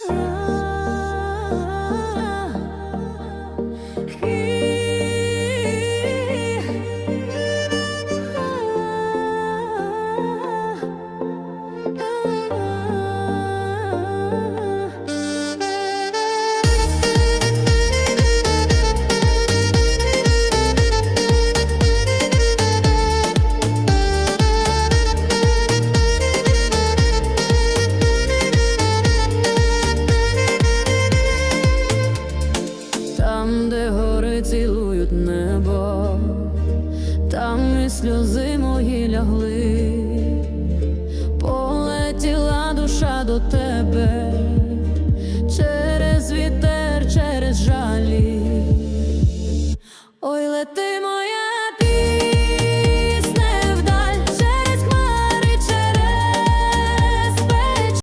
Oh. де гори цілують небо, там і сльози мої лягли, полетіла душа до тебе, через вітер, через жалі, ой летимо.